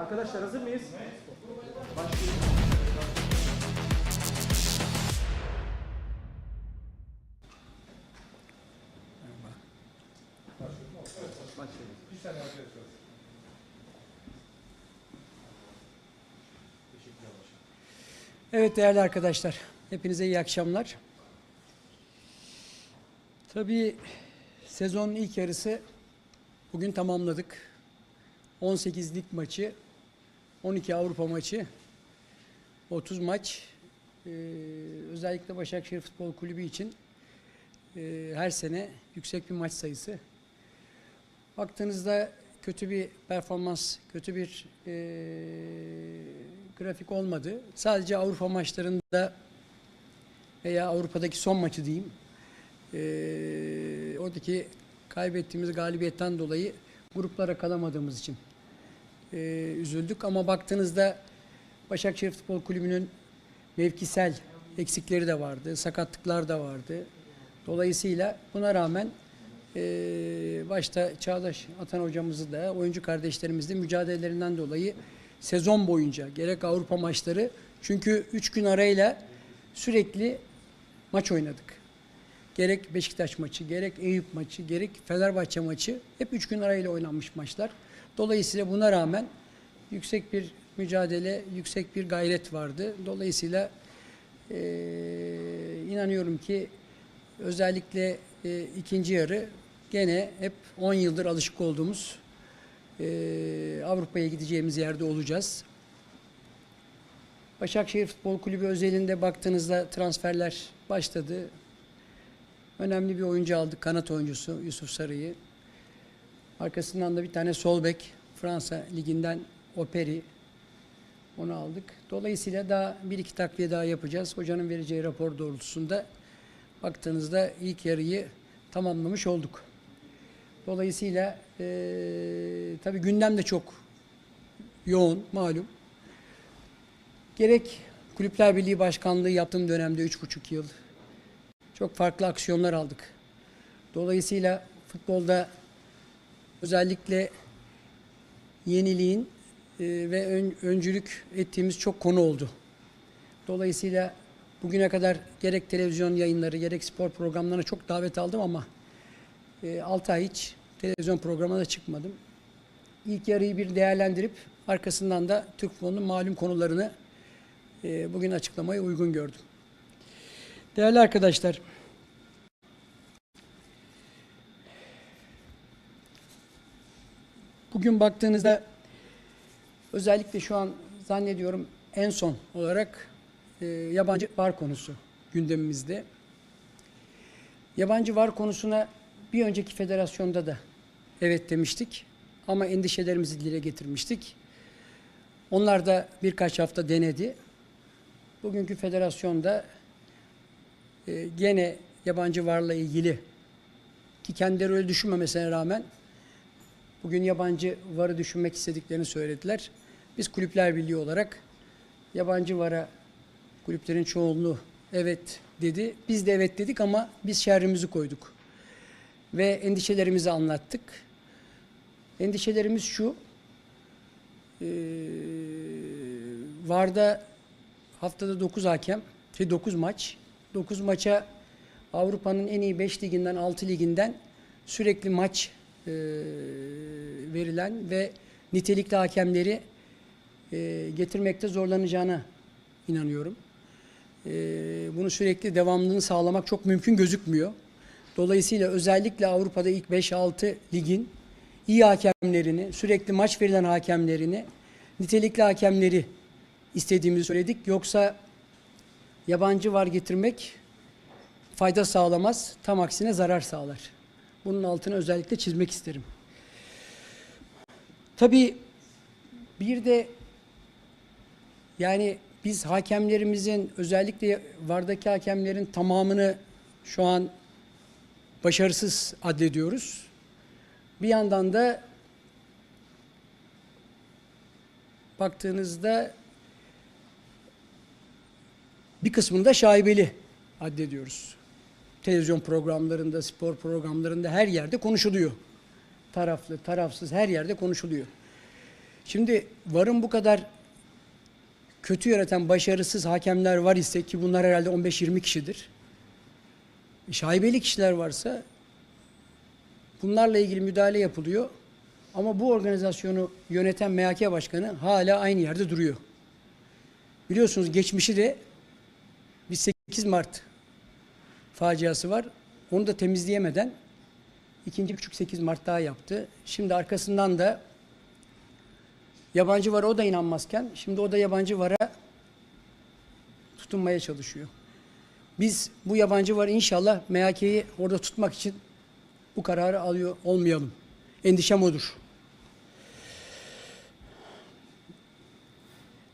Arkadaşlar hazır mıyız? Başlıyoruz. Başlıyoruz. Bir. Teşekkürler başkanım. Evet değerli arkadaşlar, hepinize iyi akşamlar. Tabii sezonun ilk yarısı bugün tamamladık. 18 lig maçı, 12 Avrupa maçı, 30 maç. Ee, özellikle Başakşehir Futbol Kulübü için e, her sene yüksek bir maç sayısı. Baktığınızda kötü bir performans, kötü bir e, grafik olmadı. Sadece Avrupa maçlarında veya Avrupa'daki son maçı diyeyim. E, oradaki kaybettiğimiz galibiyetten dolayı gruplara kalamadığımız için e, üzüldük. Ama baktığınızda Başakşehir Futbol Kulübü'nün mevkisel eksikleri de vardı, sakatlıklar da vardı. Dolayısıyla buna rağmen e, başta Çağdaş Atan hocamızı da oyuncu kardeşlerimizle mücadelelerinden dolayı sezon boyunca gerek Avrupa maçları çünkü 3 gün arayla sürekli maç oynadık. Gerek Beşiktaş maçı, gerek Eyüp maçı, gerek Fenerbahçe maçı hep 3 gün arayla oynanmış maçlar. Dolayısıyla buna rağmen yüksek bir mücadele, yüksek bir gayret vardı. Dolayısıyla eee, inanıyorum ki özellikle e, ikinci yarı gene hep 10 yıldır alışık olduğumuz e, Avrupa'ya gideceğimiz yerde olacağız. Başakşehir Futbol Kulübü özelinde baktığınızda transferler başladı. Önemli bir oyuncu aldık, kanat oyuncusu Yusuf Sarı'yı. Arkasından da bir tane sol bek Fransa Ligi'nden Operi onu aldık. Dolayısıyla daha bir iki takviye daha yapacağız. Hocanın vereceği rapor doğrultusunda baktığınızda ilk yarıyı tamamlamış olduk. Dolayısıyla eee tabii gündem de çok yoğun malum. Gerek Kulüpler Birliği Başkanlığı yaptığım dönemde üç buçuk yıl çok farklı aksiyonlar aldık. Dolayısıyla futbolda özellikle yeniliğin e, ve ön- öncülük ettiğimiz çok konu oldu. Dolayısıyla bugüne kadar gerek televizyon yayınları gerek spor programlarına çok davet aldım ama 6 ay hiç televizyon programına çıkmadım. İlk yarıyı bir değerlendirip arkasından da Türk futbolunun malum konularını e, bugün açıklamaya uygun gördüm. Değerli arkadaşlar, bugün baktığınızda özellikle şu an zannediyorum en son olarak e, yabancı var konusu gündemimizde. Yabancı var konusuna bir önceki federasyonda da evet demiştik ama endişelerimizi dile getirmiştik. Onlar da birkaç hafta denedi. Bugünkü federasyonda e, gene yabancı varla ilgili ki kendileri öyle düşünmemesine rağmen bugün yabancı varı düşünmek istediklerini söylediler. Biz Kulüpler Birliği olarak yabancı vara kulüplerin çoğunluğu evet dedi. Biz de evet dedik ama biz şerrimizi koyduk. Ve endişelerimizi anlattık. Endişelerimiz şu. Ee, Varda haftada 9 hakem, şey 9 maç. 9 maça Avrupa'nın en iyi 5 liginden 6 liginden sürekli maç e, verilen ve nitelikli hakemleri e, getirmekte zorlanacağına inanıyorum. E, bunu sürekli devamlılığını sağlamak çok mümkün gözükmüyor. Dolayısıyla özellikle Avrupa'da ilk 5-6 ligin iyi hakemlerini, sürekli maç verilen hakemlerini, nitelikli hakemleri istediğimizi söyledik. Yoksa yabancı var getirmek fayda sağlamaz, tam aksine zarar sağlar. Bunun altını özellikle çizmek isterim. Tabii bir de yani biz hakemlerimizin özellikle vardaki hakemlerin tamamını şu an başarısız addediyoruz. Bir yandan da baktığınızda bir kısmını da şaibeli addediyoruz. Televizyon programlarında, spor programlarında her yerde konuşuluyor. Taraflı, tarafsız her yerde konuşuluyor. Şimdi varın bu kadar kötü yöneten başarısız hakemler var ise ki bunlar herhalde 15-20 kişidir. Şaibeli kişiler varsa bunlarla ilgili müdahale yapılıyor. Ama bu organizasyonu yöneten MHK Başkanı hala aynı yerde duruyor. Biliyorsunuz geçmişi de bir 8 Mart faciası var. Onu da temizleyemeden ikinci küçük 8 Mart daha yaptı. Şimdi arkasından da yabancı vara o da inanmazken şimdi o da yabancı vara tutunmaya çalışıyor. Biz bu yabancı var inşallah MHK'yi orada tutmak için bu kararı alıyor olmayalım. Endişem odur.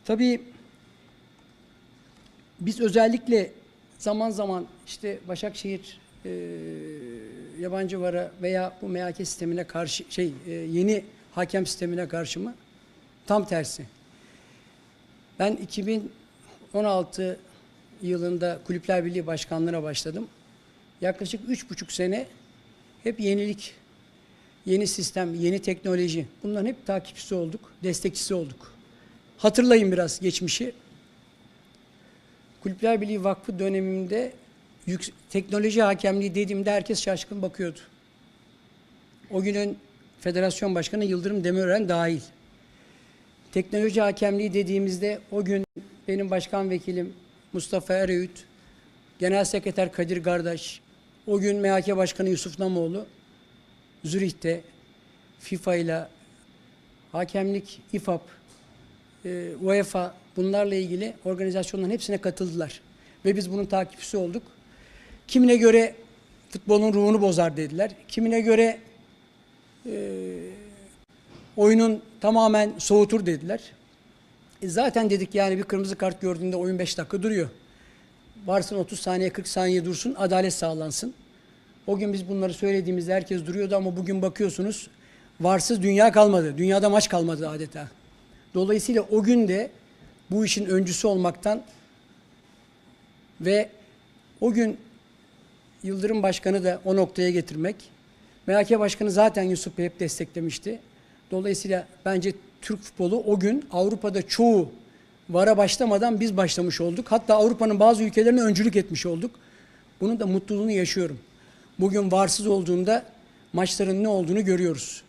Tabii biz özellikle zaman zaman işte Başakşehir e, yabancı vara veya bu MHK sistemine karşı şey e, yeni hakem sistemine karşı mı? Tam tersi. Ben 2016 yılında Kulüpler Birliği Başkanlığı'na başladım. Yaklaşık üç buçuk sene hep yenilik, yeni sistem, yeni teknoloji. Bunların hep takipçisi olduk, destekçisi olduk. Hatırlayın biraz geçmişi. Kulüpler Birliği Vakfı döneminde yük- teknoloji hakemliği dediğimde herkes şaşkın bakıyordu. O günün federasyon başkanı Yıldırım Demirören dahil. Teknoloji hakemliği dediğimizde o gün benim başkan vekilim Mustafa Eröğüt, Genel Sekreter Kadir Gardaş, o gün MHK Başkanı Yusuf Namoğlu, Zürih'te FIFA ile hakemlik, İFAP, e, UEFA bunlarla ilgili organizasyonların hepsine katıldılar. Ve biz bunun takipçisi olduk. Kimine göre futbolun ruhunu bozar dediler. Kimine göre e, oyunun tamamen soğutur dediler. E zaten dedik yani bir kırmızı kart gördüğünde oyun 5 dakika duruyor. Varsın 30 saniye 40 saniye dursun adalet sağlansın. O gün biz bunları söylediğimizde herkes duruyordu ama bugün bakıyorsunuz varsız dünya kalmadı. Dünyada maç kalmadı adeta. Dolayısıyla o gün de bu işin öncüsü olmaktan ve o gün Yıldırım Başkanı da o noktaya getirmek. MHK Başkanı zaten Yusuf Bey hep desteklemişti. Dolayısıyla bence Türk futbolu o gün Avrupa'da çoğu vara başlamadan biz başlamış olduk. Hatta Avrupa'nın bazı ülkelerine öncülük etmiş olduk. Bunun da mutluluğunu yaşıyorum. Bugün varsız olduğunda maçların ne olduğunu görüyoruz.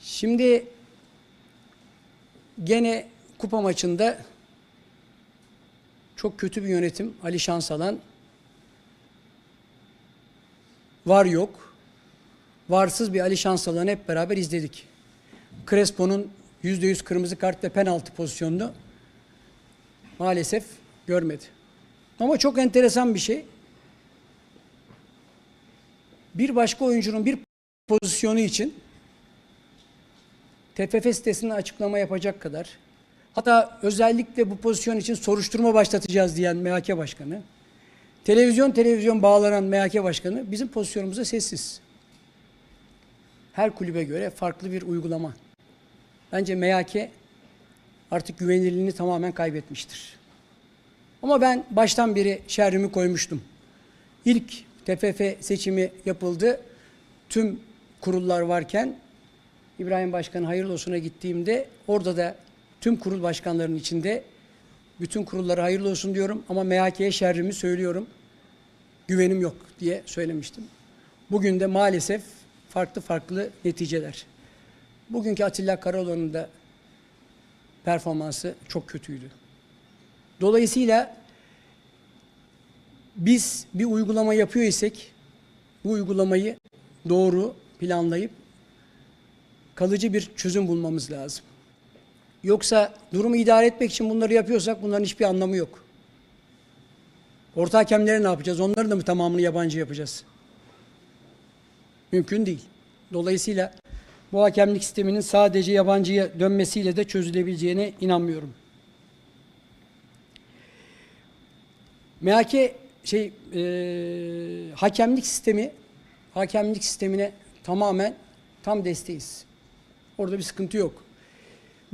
Şimdi gene kupa maçında çok kötü bir yönetim Ali Şansalan var yok. Varsız bir Ali Şansalan'ı hep beraber izledik. Crespo'nun %100 kırmızı kart ve penaltı pozisyonunu maalesef görmedi. Ama çok enteresan bir şey. Bir başka oyuncunun bir pozisyonu için TFF sitesinde açıklama yapacak kadar hatta özellikle bu pozisyon için soruşturma başlatacağız diyen MHK Başkanı televizyon televizyon bağlanan MHK Başkanı bizim pozisyonumuza sessiz. Her kulübe göre farklı bir uygulama. Bence MHK artık güvenilirliğini tamamen kaybetmiştir. Ama ben baştan beri şerrimi koymuştum. İlk TFF seçimi yapıldı. Tüm kurullar varken İbrahim Başkan hayırlı olsuna gittiğimde orada da tüm kurul başkanlarının içinde bütün kurullara hayırlı olsun diyorum ama MHK'ye şerrimi söylüyorum. Güvenim yok diye söylemiştim. Bugün de maalesef farklı farklı neticeler. Bugünkü Atilla Karaoğlan'ın da performansı çok kötüydü. Dolayısıyla biz bir uygulama yapıyor isek bu uygulamayı doğru planlayıp kalıcı bir çözüm bulmamız lazım. Yoksa durumu idare etmek için bunları yapıyorsak bunların hiçbir anlamı yok. Orta hakemleri ne yapacağız? Onların da mı tamamını yabancı yapacağız? Mümkün değil. Dolayısıyla bu hakemlik sisteminin sadece yabancıya dönmesiyle de çözülebileceğine inanmıyorum. MHK şey e, hakemlik sistemi hakemlik sistemine tamamen tam desteğiz. Orada bir sıkıntı yok.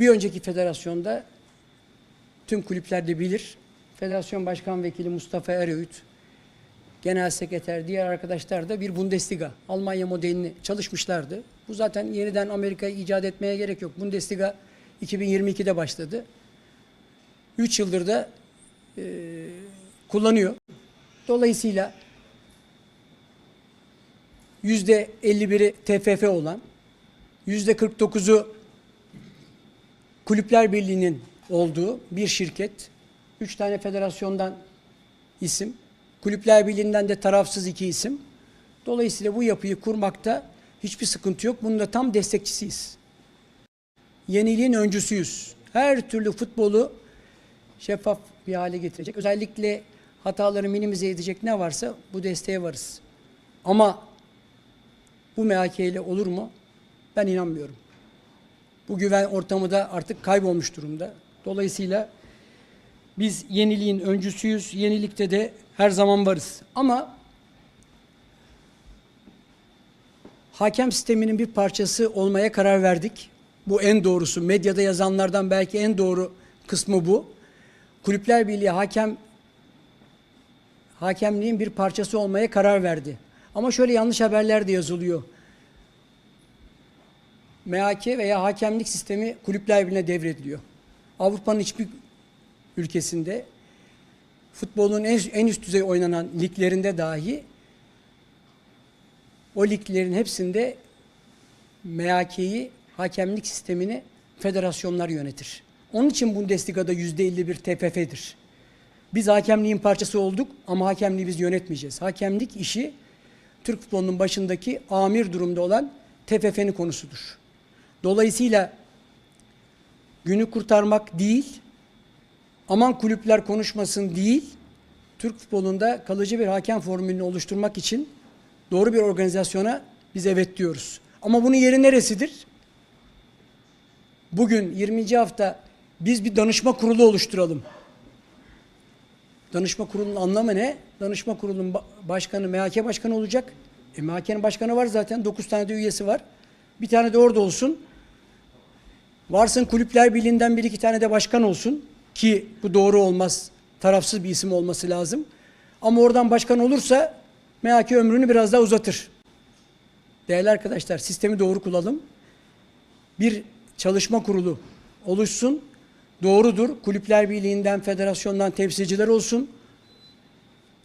Bir önceki federasyonda tüm kulüpler de bilir. Federasyon Başkan Vekili Mustafa Eröğüt genel sekreter, diğer arkadaşlar da bir Bundesliga, Almanya modelini çalışmışlardı. Bu zaten yeniden Amerika'yı icat etmeye gerek yok. Bundesliga 2022'de başladı. 3 yıldır da e, kullanıyor. Dolayısıyla %51'i TFF olan, %49'u Kulüpler Birliği'nin olduğu bir şirket, üç tane federasyondan isim, Kulüpler Birliği'nden de tarafsız iki isim. Dolayısıyla bu yapıyı kurmakta hiçbir sıkıntı yok. Bunun da tam destekçisiyiz. Yeniliğin öncüsüyüz. Her türlü futbolu şeffaf bir hale getirecek. Özellikle hataları minimize edecek ne varsa bu desteğe varız. Ama bu MHK ile olur mu? Ben inanmıyorum. Bu güven ortamı da artık kaybolmuş durumda. Dolayısıyla biz yeniliğin öncüsüyüz. Yenilikte de her zaman varız. Ama hakem sisteminin bir parçası olmaya karar verdik. Bu en doğrusu. Medyada yazanlardan belki en doğru kısmı bu. Kulüpler Birliği hakem hakemliğin bir parçası olmaya karar verdi. Ama şöyle yanlış haberler de yazılıyor. MHK veya hakemlik sistemi kulüpler birliğine devrediliyor. Avrupa'nın hiçbir ülkesinde futbolun en, en üst düzey oynanan liglerinde dahi o liglerin hepsinde MHK'yi hakemlik sistemini federasyonlar yönetir. Onun için Bundesliga'da %51 TFF'dir. Biz hakemliğin parçası olduk ama hakemliği biz yönetmeyeceğiz. Hakemlik işi Türk futbolunun başındaki amir durumda olan TFF'nin konusudur. Dolayısıyla günü kurtarmak değil, aman kulüpler konuşmasın değil, Türk futbolunda kalıcı bir hakem formülünü oluşturmak için doğru bir organizasyona biz evet diyoruz. Ama bunun yeri neresidir? Bugün 20. hafta biz bir danışma kurulu oluşturalım. Danışma kurulunun anlamı ne? Danışma kurulunun ba- başkanı MHK başkanı olacak. E MHK'nin başkanı var zaten. 9 tane de üyesi var. Bir tane de orada olsun. Varsın kulüpler birliğinden bir iki tane de başkan olsun. Ki bu doğru olmaz. Tarafsız bir isim olması lazım. Ama oradan başkan olursa MHK ömrünü biraz daha uzatır. Değerli arkadaşlar sistemi doğru kullanalım. Bir çalışma kurulu oluşsun. Doğrudur. Kulüpler Birliği'nden, federasyondan temsilciler olsun.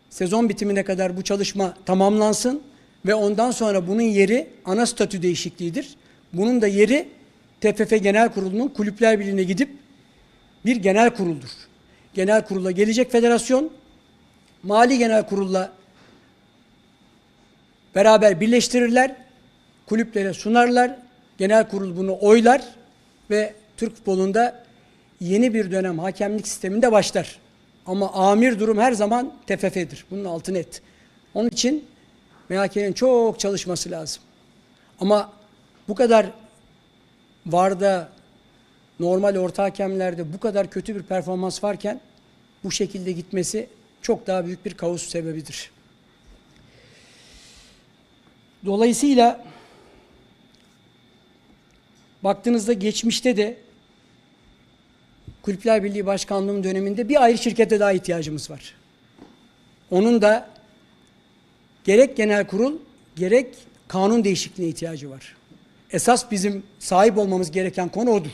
Sezon bitimine kadar bu çalışma tamamlansın ve ondan sonra bunun yeri ana statü değişikliğidir. Bunun da yeri TFF Genel Kurulu'nun Kulüpler Birliği'ne gidip bir genel kuruldur. Genel kurula gelecek federasyon, mali genel kurulla beraber birleştirirler, kulüplere sunarlar, genel kurul bunu oylar ve Türk futbolunda yeni bir dönem hakemlik sisteminde başlar. Ama amir durum her zaman TFF'dir. Bunun altı net. Onun için MHK'nin çok çalışması lazım. Ama bu kadar VAR'da normal orta hakemlerde bu kadar kötü bir performans varken bu şekilde gitmesi çok daha büyük bir kaos sebebidir. Dolayısıyla baktığınızda geçmişte de Kulüpler Birliği Başkanlığım döneminde bir ayrı şirkete daha ihtiyacımız var. Onun da gerek genel kurul gerek kanun değişikliğine ihtiyacı var. Esas bizim sahip olmamız gereken konu odur.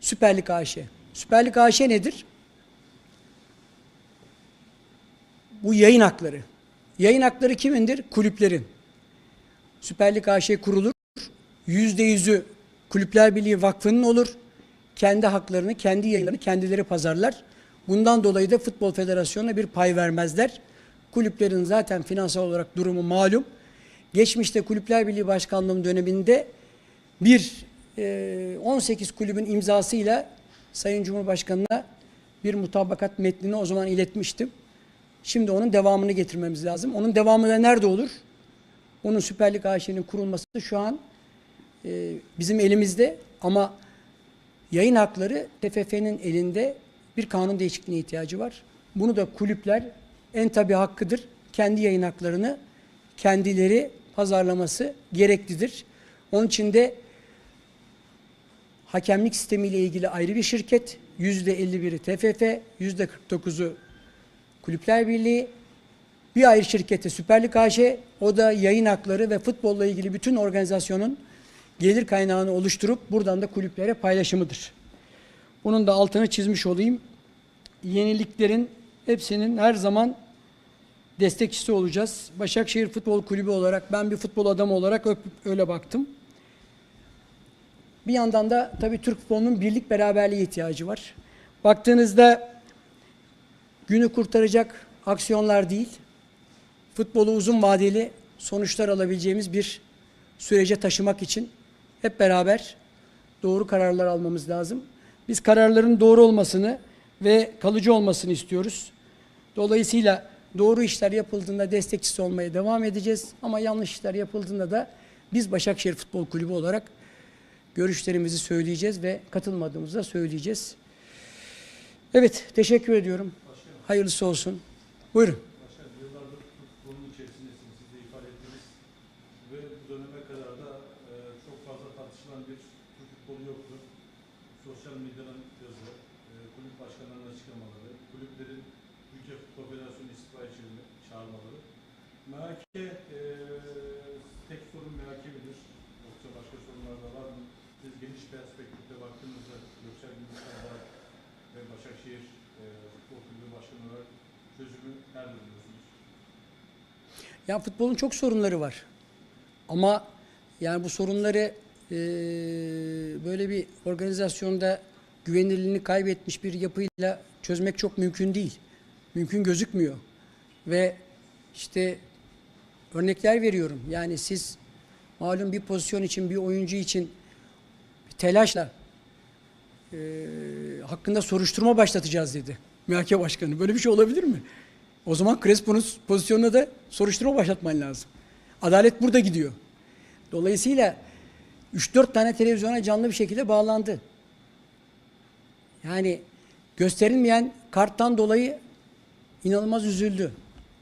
Süper Lig AŞ. Süper Lig AŞ nedir? Bu yayın hakları. Yayın hakları kimindir? Kulüplerin. Süper Lig AŞ kurulur. Yüzde yüzü Kulüpler Birliği Vakfı'nın olur. Kendi haklarını, kendi yayınlarını kendileri pazarlar. Bundan dolayı da Futbol Federasyonu'na bir pay vermezler. Kulüplerin zaten finansal olarak durumu malum. Geçmişte Kulüpler Birliği Başkanlığım döneminde bir e, 18 kulübün imzasıyla Sayın Cumhurbaşkanı'na bir mutabakat metnini o zaman iletmiştim. Şimdi onun devamını getirmemiz lazım. Onun devamı da nerede olur? Onun Süper Lig AŞ'nin kurulması şu an e, bizim elimizde ama yayın hakları TFF'nin elinde bir kanun değişikliğine ihtiyacı var. Bunu da kulüpler en tabi hakkıdır. Kendi yayın haklarını kendileri pazarlaması gereklidir. Onun için de hakemlik sistemiyle ilgili ayrı bir şirket, yüzde 51'i TFF, yüzde 49'u Kulüpler Birliği, Bir ayrı şirkete Süper Lig AŞ, o da yayın hakları ve futbolla ilgili bütün organizasyonun gelir kaynağını oluşturup buradan da kulüplere paylaşımıdır. Bunun da altını çizmiş olayım. Yeniliklerin hepsinin her zaman destekçisi olacağız. Başakşehir Futbol Kulübü olarak ben bir futbol adamı olarak öyle baktım. Bir yandan da tabii Türk futbolunun birlik beraberliğe ihtiyacı var. Baktığınızda günü kurtaracak aksiyonlar değil, futbolu uzun vadeli sonuçlar alabileceğimiz bir sürece taşımak için hep beraber doğru kararlar almamız lazım. Biz kararların doğru olmasını ve kalıcı olmasını istiyoruz. Dolayısıyla doğru işler yapıldığında destekçisi olmaya devam edeceğiz. Ama yanlış işler yapıldığında da biz Başakşehir Futbol Kulübü olarak görüşlerimizi söyleyeceğiz ve katılmadığımızı da söyleyeceğiz. Evet, teşekkür ediyorum. Hayırlısı olsun. Buyurun. Başkanım yıllardır futbolun içerisindesiniz, siz de ifade ettiniz. Ve bu döneme kadar da e, çok fazla tartışılan bir Türk futbolu yoktu. Sosyal medyanın yazı, e, kulüp başkanlarının açıklamaları, kulüplerin Ülke Futbol Federasyonu istifa içerisinde çağırmaları. MHK, e, tek sorun MHK midir? Yoksa başka sorunlar da var mı? Siz geniş perspektifte baktığınızda Göksel Gümüşler'de ve Başakşehir e, Futbol Kulübü Başkanı olarak çözümü nerede buluyorsunuz? Ya futbolun çok sorunları var. Ama yani bu sorunları eee, böyle bir organizasyonda güvenilirliğini kaybetmiş bir yapıyla çözmek çok mümkün değil. Mümkün gözükmüyor. Ve işte örnekler veriyorum. Yani siz malum bir pozisyon için, bir oyuncu için bir telaşla eee, hakkında soruşturma başlatacağız dedi. MHK Başkanı. Böyle bir şey olabilir mi? O zaman Crespo'nun pozisyonuna da soruşturma başlatman lazım. Adalet burada gidiyor. Dolayısıyla 3-4 tane televizyona canlı bir şekilde bağlandı. Yani gösterilmeyen karttan dolayı inanılmaz üzüldü.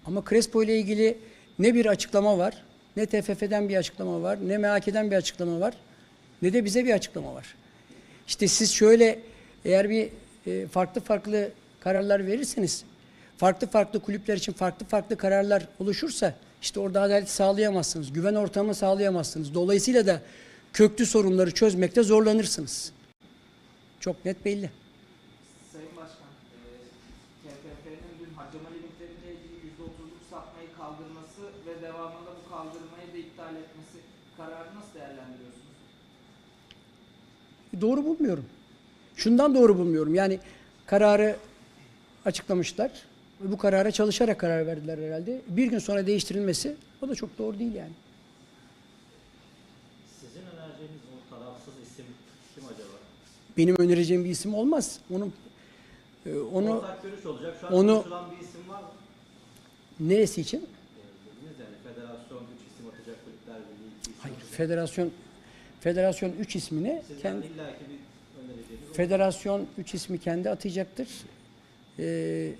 Ama Crespo ile ilgili ne bir açıklama var, ne TFF'den bir açıklama var, ne MHK'den bir açıklama var, ne de bize bir açıklama var. İşte siz şöyle eğer bir e, farklı farklı kararlar verirseniz, farklı farklı kulüpler için farklı farklı kararlar oluşursa işte orada adalet sağlayamazsınız, güven ortamı sağlayamazsınız. Dolayısıyla da köklü sorunları çözmekte zorlanırsınız. Çok net belli. Sayın Başkan, e, TFF'nin dün harcama limitleriyle ilgili %30'luk sapmayı kaldırması ve devamında bu kaldırmayı da iptal etmesi kararı nasıl değerlendiriyorsunuz? Doğru bulmuyorum. Şundan doğru bulmuyorum. Yani kararı açıklamışlar. Bu karara çalışarak karar verdiler herhalde. Bir gün sonra değiştirilmesi o da çok doğru değil yani. Sizin önereceğiniz o tarafsız isim kim acaba? Benim önereceğim bir isim olmaz. Onun e, onu Ortak görüş olacak. Şu an onu- konuşulan bir isim var mı? neresi için? Dediniz yani federasyon 3 isim atacak kulüpler birliği 2 isim Hayır, atacak. federasyon federasyon 3 ismini Sizden kendi illaki bir önereceğiniz. Federasyon 3 ismi kendi atayacaktır. Ee,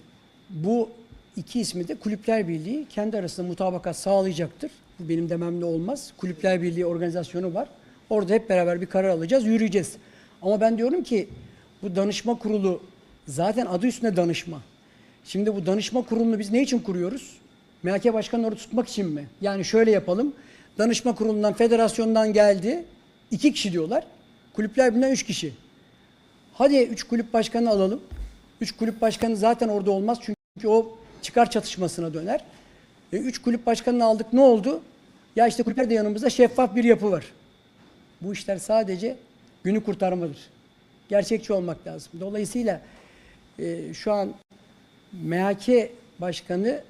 bu iki ismi de Kulüpler Birliği kendi arasında mutabakat sağlayacaktır. Bu benim dememle olmaz. Kulüpler Birliği organizasyonu var. Orada hep beraber bir karar alacağız, yürüyeceğiz. Ama ben diyorum ki bu danışma kurulu zaten adı üstünde danışma. Şimdi bu danışma kurulunu biz ne için kuruyoruz? MHK Başkanı'nı orada tutmak için mi? Yani şöyle yapalım. Danışma kurulundan, federasyondan geldi. iki kişi diyorlar. Kulüpler Birliği'nden üç kişi. Hadi üç kulüp başkanı alalım. Üç kulüp başkanı zaten orada olmaz çünkü o çıkar çatışmasına döner. E, üç kulüp başkanını aldık ne oldu? Ya işte kulüpler de yanımızda şeffaf bir yapı var. Bu işler sadece günü kurtarmadır. Gerçekçi olmak lazım. Dolayısıyla e, şu an MHK başkanı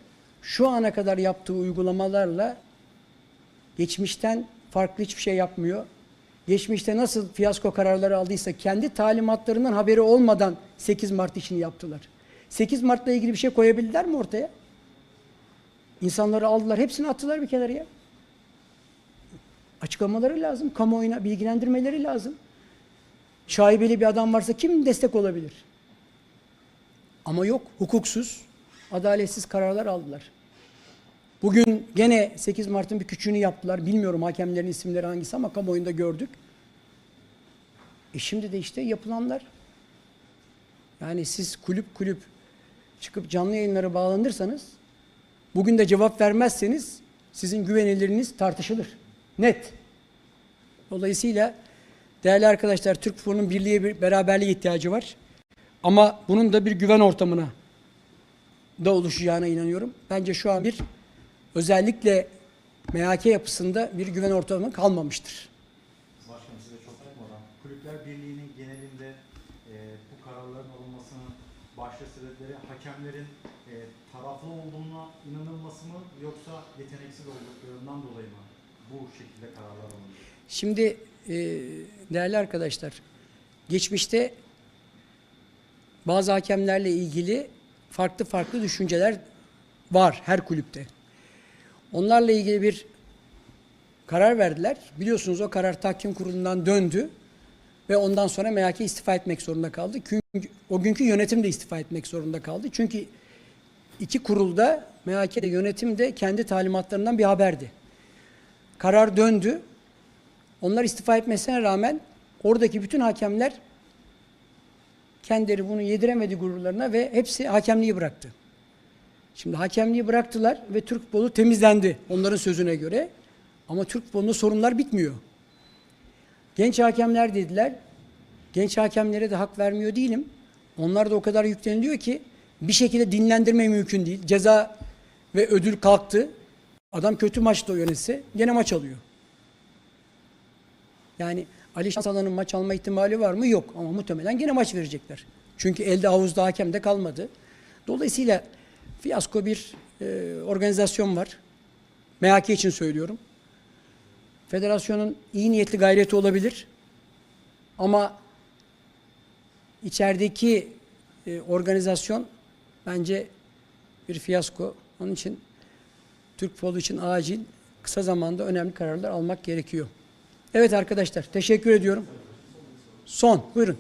şu ana kadar yaptığı uygulamalarla geçmişten farklı hiçbir şey yapmıyor. Geçmişte nasıl fiyasko kararları aldıysa kendi talimatlarından haberi olmadan 8 Mart işini yaptılar. 8 Mart'la ilgili bir şey koyabildiler mi ortaya? İnsanları aldılar, hepsini attılar bir kenara. Açıklamaları lazım, kamuoyuna bilgilendirmeleri lazım. Şaibeli bir adam varsa kim destek olabilir? Ama yok, hukuksuz, adaletsiz kararlar aldılar. Bugün gene 8 Mart'ın bir küçüğünü yaptılar. Bilmiyorum hakemlerin isimleri hangisi ama kamuoyunda gördük. E şimdi de işte yapılanlar. Yani siz kulüp kulüp çıkıp canlı yayınlara bağlanırsanız Bugün de cevap vermezseniz sizin güveniliriniz tartışılır. Net. Dolayısıyla değerli arkadaşlar Türk futbolunun birliğe bir beraberliğe ihtiyacı var. Ama bunun da bir güven ortamına da oluşacağına inanıyorum. Bence şu an bir özellikle MHK yapısında bir güven ortamı kalmamıştır. Başkanım size çok. Kulüpler Birliği'nin genelinde e, bu kararların alınmasının başta sebepleri hakemlerin e, taraflı olduğuna inanılması mı yoksa yeteneksiz olduklarından dolayı mı bu şekilde kararlar alındı? Şimdi e, değerli arkadaşlar, geçmişte bazı hakemlerle ilgili farklı farklı düşünceler var her kulüpte. Onlarla ilgili bir karar verdiler. Biliyorsunuz o karar tahkim kurulundan döndü ve ondan sonra MHK istifa etmek zorunda kaldı. Çünkü o günkü yönetim de istifa etmek zorunda kaldı. Çünkü iki kurulda MHK'de yönetim de kendi talimatlarından bir haberdi. Karar döndü. Onlar istifa etmesine rağmen oradaki bütün hakemler kendileri bunu yediremedi gururlarına ve hepsi hakemliği bıraktı. Şimdi hakemliği bıraktılar ve Türk futbolu temizlendi onların sözüne göre. Ama Türk futbolunda sorunlar bitmiyor. Genç hakemler dediler. Genç hakemlere de hak vermiyor değilim. Onlar da o kadar yükleniliyor ki bir şekilde dinlendirme mümkün değil. Ceza ve ödül kalktı. Adam kötü maçta yönetse gene maç alıyor. Yani Ali Şansalan'ın maç alma ihtimali var mı? Yok. Ama muhtemelen gene maç verecekler. Çünkü elde havuzda hakem de kalmadı. Dolayısıyla fiyasko bir e, organizasyon var. MHK için söylüyorum. Federasyonun iyi niyetli gayreti olabilir. Ama içerideki e, organizasyon bence bir fiyasko. Onun için Türk futbolu için acil, kısa zamanda önemli kararlar almak gerekiyor. Evet arkadaşlar, teşekkür ediyorum. Son, buyurun.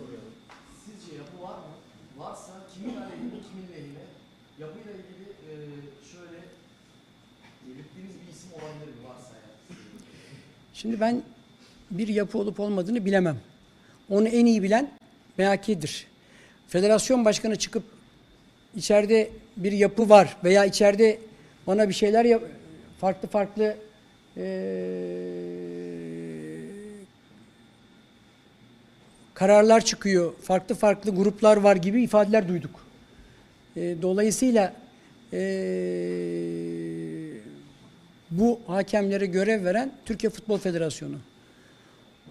Sizce yapı var mı? Varsa kimin aleyhine, kimin lehine? Yapıyla ilgili e, şöyle belirttiğiniz bir isim olabilir mi varsa ya? Şimdi ben bir yapı olup olmadığını bilemem. Onu en iyi bilen MHK'dir. Federasyon başkanı çıkıp içeride bir yapı var veya içeride bana bir şeyler yap farklı farklı eee, kararlar çıkıyor, farklı farklı gruplar var gibi ifadeler duyduk. Eee, dolayısıyla eee, bu hakemlere görev veren Türkiye Futbol Federasyonu.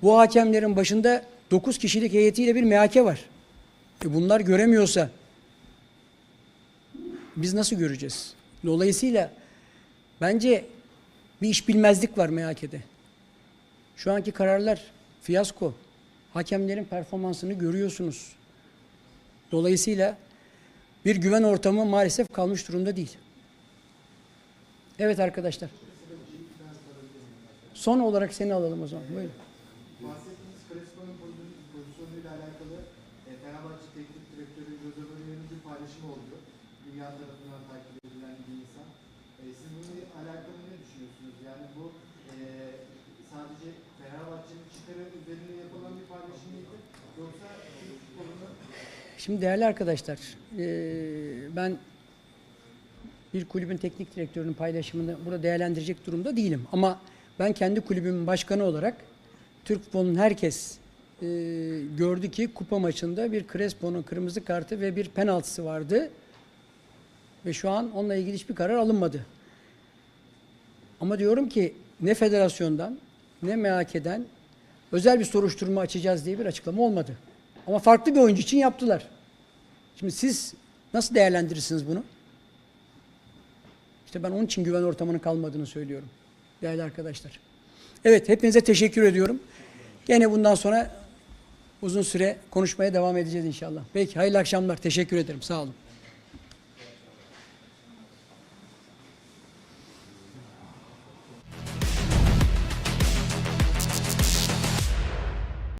Bu hakemlerin başında 9 kişilik heyetiyle bir MHK var. E bunlar göremiyorsa biz nasıl göreceğiz? Dolayısıyla bence bir iş bilmezlik var MHK'de. Şu anki kararlar fiyasko. Hakemlerin performansını görüyorsunuz. Dolayısıyla bir güven ortamı maalesef kalmış durumda değil. Evet arkadaşlar. Son olarak seni alalım o zaman. Buyurun. Bahsettiğiniz Crespo'nun pozisyon- pozisyonuyla alakalı e, Fenerbahçe Teknik Direktörü Jose Mourinho'nun bir paylaşımı oldu. Dünya tarafından takip edilen bir insan. E, siz bununla alakalı ne düşünüyorsunuz? Yani bu e, sadece Fenerbahçe'nin çıkarı üzerine yapılan bir paylaşım mıydı? Yoksa Türk futbolunu Şimdi değerli arkadaşlar, eee, ben bir kulübün teknik direktörünün paylaşımını burada değerlendirecek durumda değilim. Ama ben kendi kulübümün başkanı olarak Türk futbolunun herkes eee, gördü ki kupa maçında bir Crespo'nun kırmızı kartı ve bir penaltısı vardı. Ve şu an onunla ilgili hiçbir karar alınmadı. Ama diyorum ki ne federasyondan ne MHK'den özel bir soruşturma açacağız diye bir açıklama olmadı. Ama farklı bir oyuncu için yaptılar. Şimdi siz nasıl değerlendirirsiniz bunu? İşte ben onun için güven ortamının kalmadığını söylüyorum. Değerli arkadaşlar. Evet hepinize teşekkür ediyorum. Gene bundan sonra uzun süre konuşmaya devam edeceğiz inşallah. Peki hayırlı akşamlar. Teşekkür ederim. Sağ olun.